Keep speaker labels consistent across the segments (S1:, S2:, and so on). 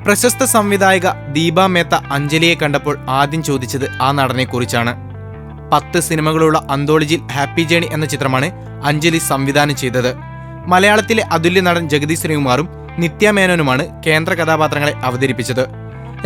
S1: പ്രശസ്ത സംവിധായക ദീപ മേത്ത അഞ്ജലിയെ കണ്ടപ്പോൾ ആദ്യം ചോദിച്ചത് ആ നടനെക്കുറിച്ചാണ്. പത്ത് സിനിമകളുള്ള അന്തോളജിയിൽ ഹാപ്പി ജേണി എന്ന ചിത്രമാണ് അഞ്ജലി സംവിധാനം ചെയ്തത്. മലയാളത്തിലെ അതുല്യ നടൻ ജഗദീഷ് ശ്രീകുമാറും നിത്യ മേനോനുമാണ് കേന്ദ്ര കഥാപാത്രങ്ങളെ അവതരിപ്പിച്ചത്.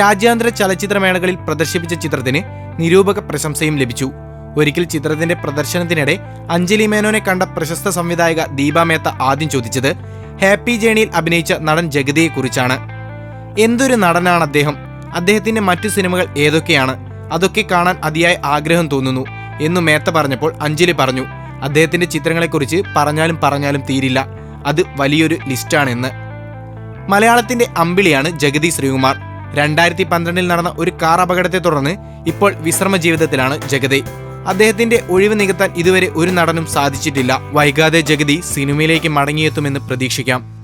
S1: രാജ്യാന്തര ചലച്ചിത്രമേളകളിൽ പ്രദർശിപ്പിച്ച ചിത്രത്തിന് നിരൂപക പ്രശംസയും ലഭിച്ചു. ഒരിക്കൽ ചിത്രത്തിന്റെ പ്രദർശനത്തിനിടെ അഞ്ജലി മേനോനെ കണ്ട പ്രശസ്ത സംവിധായക ദീപ മേത്ത ആദ്യം ചോദിച്ചത് ഹാപ്പി ജേണിയിൽ അഭിനയിച്ച നടൻ ജഗതിയെക്കുറിച്ചാണ് എന്തൊരു നടനാണ് അദ്ദേഹം? അദ്ദേഹത്തിന്റെ മറ്റു സിനിമകൾ ഏതൊക്കെയാണ്? അതൊക്കെ കാണാൻ അതിയായ ആഗ്രഹം തോന്നുന്നു എന്നു മേത്ത പറഞ്ഞപ്പോൾ അഞ്ജലി പറഞ്ഞു അദ്ദേഹത്തിന്റെ ചിത്രങ്ങളെക്കുറിച്ച് പറഞ്ഞാലും പറഞ്ഞാലും തീരില്ല. അത് വലിയൊരു ലിസ്റ്റാണെന്ന്. മലയാളത്തിന്റെ അമ്പിളിയാണ് ജഗതി ശ്രീകുമാർ. രണ്ടായിരത്തി പന്ത്രണ്ടിൽ നടന്ന ഒരു കാർ അപകടത്തെ തുടർന്ന് ഇപ്പോൾ വിശ്രമ ജീവിതത്തിലാണ് ജഗതി അദ്ദേഹത്തിന്റെ ഒഴിവ് നികത്താൻ ഇതുവരെ ഒരു നടനും സാധിച്ചിട്ടില്ല. വൈകാതെ ജഗതി സിനിമയിലേക്ക് മടങ്ങിയെത്തുമെന്ന് പ്രതീക്ഷിക്കാം.